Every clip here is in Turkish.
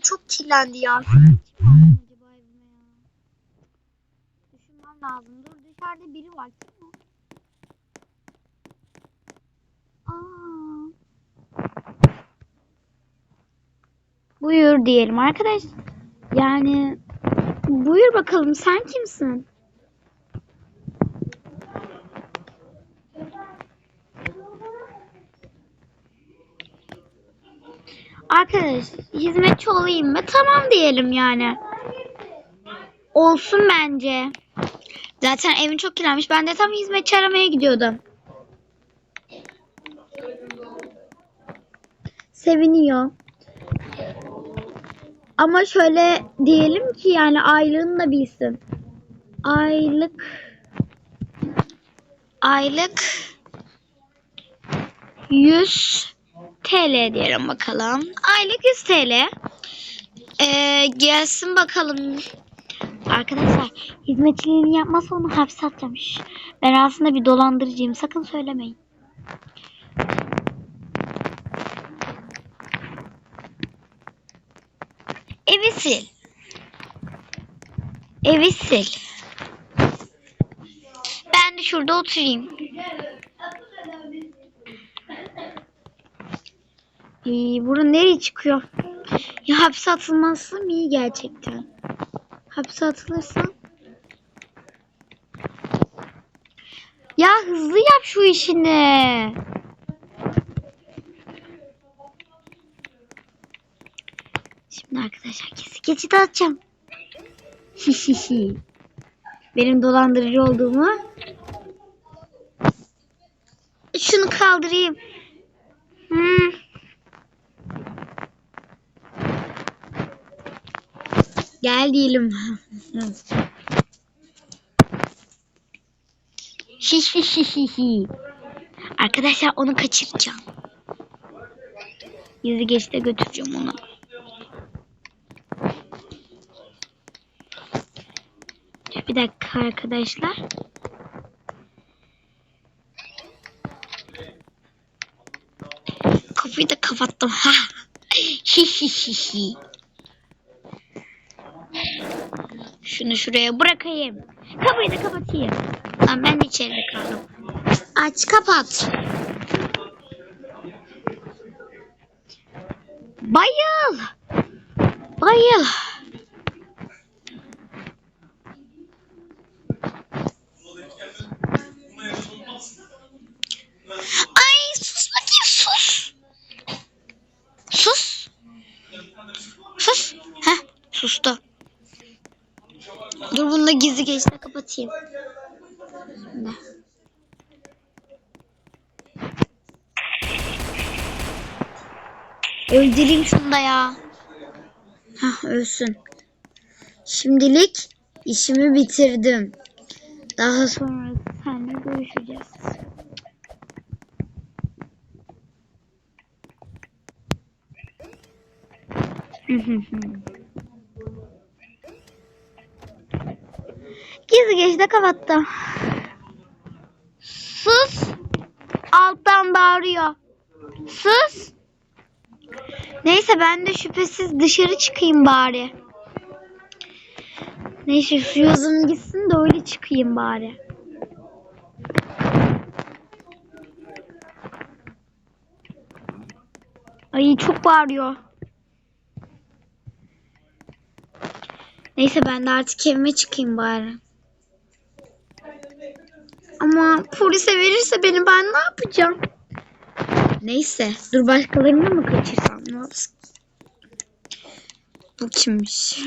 da çok kirlendi ya? Düşünmem lazım. Dur dışarıda biri var. Kim o? Aa. Buyur diyelim arkadaş. Yani buyur bakalım sen kimsin? Arkadaş hizmetçi olayım mı? Tamam diyelim yani. Olsun bence. Zaten evin çok kirlenmiş. Ben de tam hizmetçi aramaya gidiyordum. Seviniyor. Ama şöyle diyelim ki yani aylığını da bilsin. Aylık aylık 100 TL diyelim bakalım. Aylık 100 TL. Ee, gelsin bakalım. Arkadaşlar hizmetçiliğini yapmazsa onu hapse atacağım. Şş, Ben aslında bir dolandırıcıyım. Sakın söylemeyin. Evi sil. Evi sil. Ben de şurada oturayım. Ee, bura nereye çıkıyor? Ya hapse atılmazsam iyi gerçekten. Hapse atılırsam. Ya hızlı yap şu işini. Şimdi arkadaşlar kesik geçit atacağım. Benim dolandırıcı olduğumu. Şunu kaldırayım. Gel diyelim. Hihihihi. Arkadaşlar onu kaçıracağım. Yüzü geçte götüreceğim onu. Bir dakika arkadaşlar. Kapıyı da kapattım. Ha. Hihihihi. Şunu şuraya bırakayım. Kapıyı da kapatayım. Lan ben de içeride kaldım. Aç kapat. Bayıl. Bayıl. Ay sus bakayım sus. Sus. Sus. Heh sustu. Dur bunu da gizli geçte kapatayım. Şimdi. Öldüreyim şunu da ya. Hah ölsün. Şimdilik işimi bitirdim. Daha sonra seninle görüşeceğiz. Gizli geçte kapattım. Sus. Alttan bağırıyor. Sus. Neyse ben de şüphesiz dışarı çıkayım bari. Neyse şu yazım gitsin de öyle çıkayım bari. Ay çok bağırıyor. Neyse ben de artık evime çıkayım bari. Ama polise verirse beni ben ne yapacağım? Neyse dur başkalarını mı kaçırsam ne yapsın? Bu kimmiş?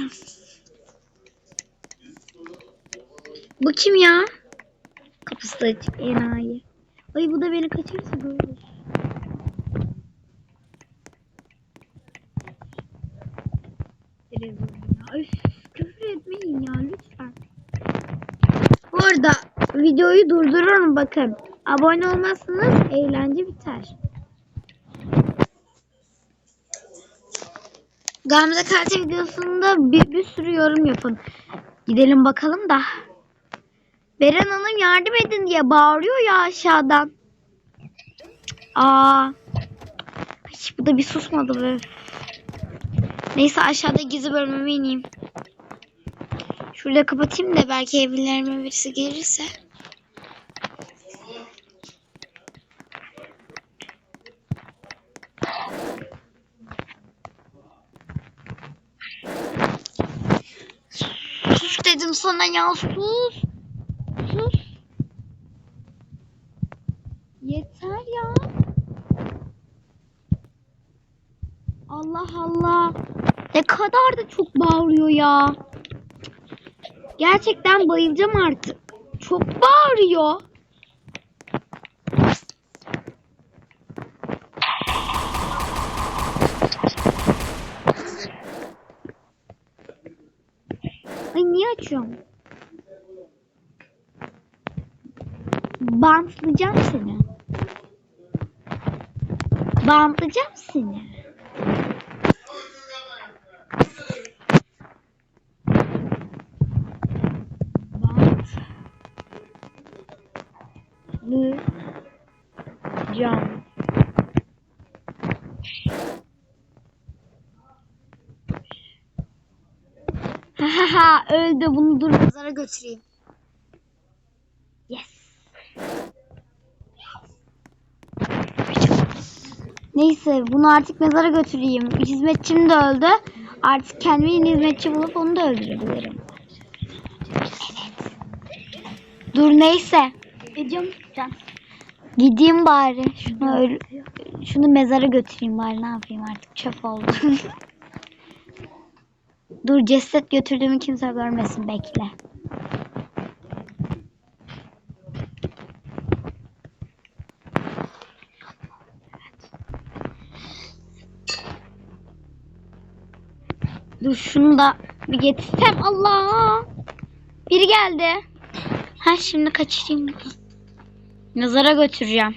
Bu kim ya? Kapısı da açık enayi. Ay bu da beni kaçırırsa görürüz. Üf, küfür etmeyin ya lütfen. Bu arada videoyu durdururum bakın. Abone olmazsanız eğlence biter. Gamze Kartı videosunda bir, bir sürü yorum yapın. Gidelim bakalım da. Beren Hanım yardım edin diye bağırıyor ya aşağıdan. Aa. Ay, bu da bir susmadı be. Neyse aşağıda gizli bölümüme ineyim. Şurada kapatayım da belki evlerime birisi gelirse. Sus dedim sana ya sus. Sus. Yeter ya. Allah Allah. Ne kadar da çok bağırıyor ya. Gerçekten bayılacağım artık. Çok bağırıyor. Açıyorum? Bantlayacağım seni. Bantlayacağım seni. Bantlayacağım. Ha ha ha öldü bunu dur mezara götüreyim. Yes. Neyse bunu artık mezara götüreyim. Hizmetçim de öldü. Artık kendime yeni hizmetçi bulup onu da öldürebilirim. Evet. Dur neyse. Gidiyorum can. Gideyim bari. Şunu şunu mezara götüreyim bari. Ne yapayım artık çöp oldu. Dur ceset götürdüğümü kimse görmesin bekle. Dur şunu da bir getirsem Allah. Biri geldi. Ha şimdi kaçırayım bunu. Mezara götüreceğim.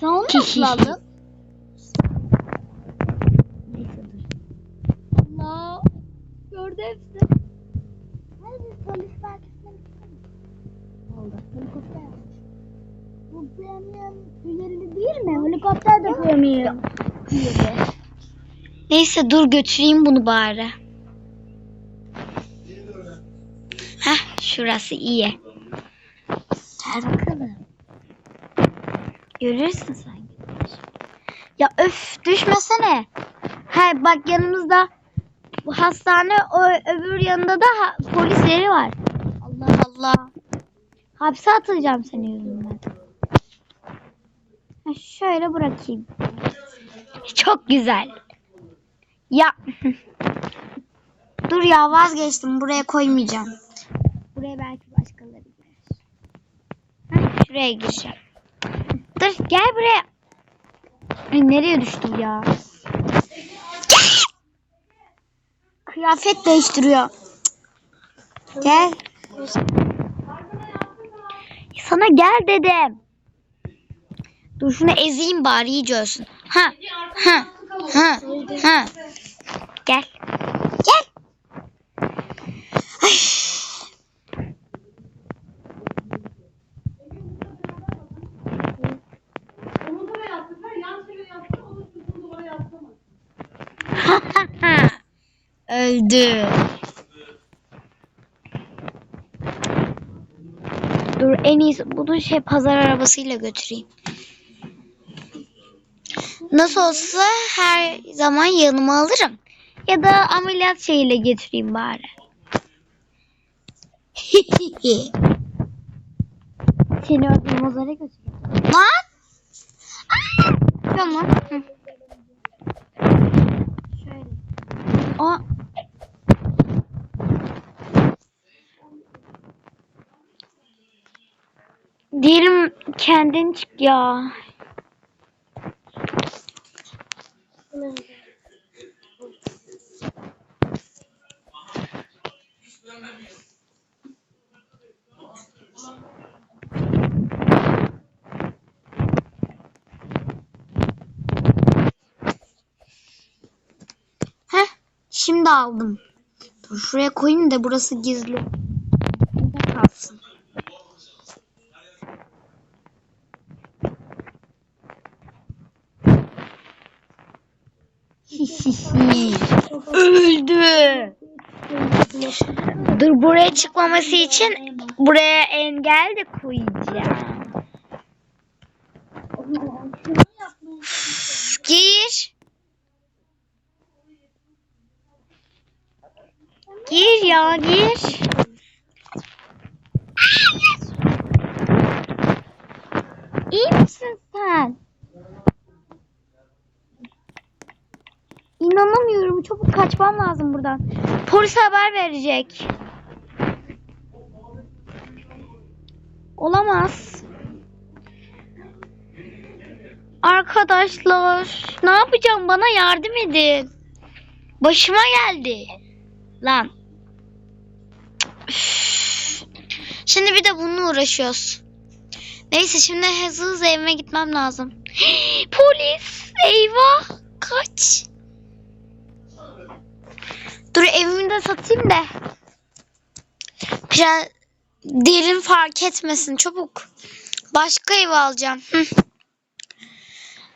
Sen onu nasıl aldın? Neyse dur götüreyim bunu bari. Heh şurası iyi. Gel bakalım. Görürsün sen. Ya öf düşmesene. Ha bak yanımızda bu hastane o öbür yanında da ha- polis yeri var. Allah Allah. Hapse atacağım seni yüzünden. Ha, şöyle bırakayım. Çok güzel. Ya. Dur ya vazgeçtim. Buraya koymayacağım. Buraya belki başkaları girer. Heh, şuraya gireceğim. Dur gel buraya. Ay, nereye düştüm ya? Kıyafet değiştiriyor. Gel. Sana gel dedim. Dur şunu ezeyim bari iyice ölsün. Ha. Ha. Ha. Ha. Gel. Gel. Ay. Öldü. Dur en iyisi bunu şey pazar arabasıyla götüreyim. Nasıl olsa her zaman yanıma alırım. Ya da ameliyat şeyiyle getireyim bari. Seni öldürüm pazara götüreyim. Lan! Aa! Tamam. Hı. Şöyle. O Diyelim kendin çık ya. Heh, şimdi aldım. Dur şuraya koyayım da burası gizli. Burada kalsın. Öldü. Dur buraya çıkmaması için buraya engel de koyacağım. Gir. Gir ya gir. İyi misin sen? İnanamıyorum. Çabuk kaçmam lazım buradan. Polis haber verecek. Olamaz. Arkadaşlar, ne yapacağım? Bana yardım edin. Başıma geldi. Lan. Üf. Şimdi bir de bununla uğraşıyoruz. Neyse şimdi hızlı hızlı evime gitmem lazım. Polis! Eyvah! Kaç! Dur evimi de satayım da. Biraz derin fark etmesin çabuk. Başka ev alacağım. Hı.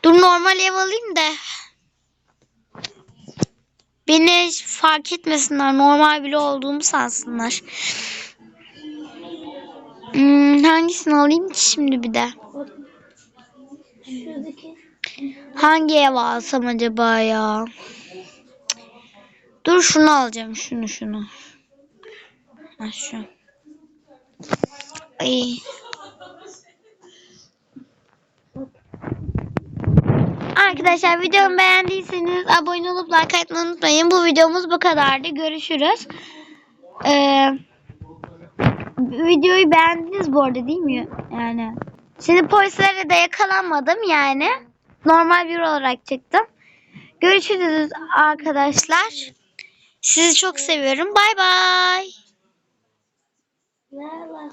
Dur normal ev alayım da. Beni fark etmesinler. Normal bile olduğumu sansınlar. Hangisini alayım ki şimdi bir de? Hangi ev alsam acaba ya? Dur şunu alacağım. Şunu şunu. Ha şu. Ay. Arkadaşlar videomu beğendiyseniz abone olup like atmayı unutmayın. Bu videomuz bu kadardı. Görüşürüz. Ee, videoyu beğendiniz bu arada değil mi? Yani. Şimdi polislere de yakalanmadım yani. Normal bir olarak çıktım. Görüşürüz arkadaşlar. Sizi çok seviyorum. Bay bay.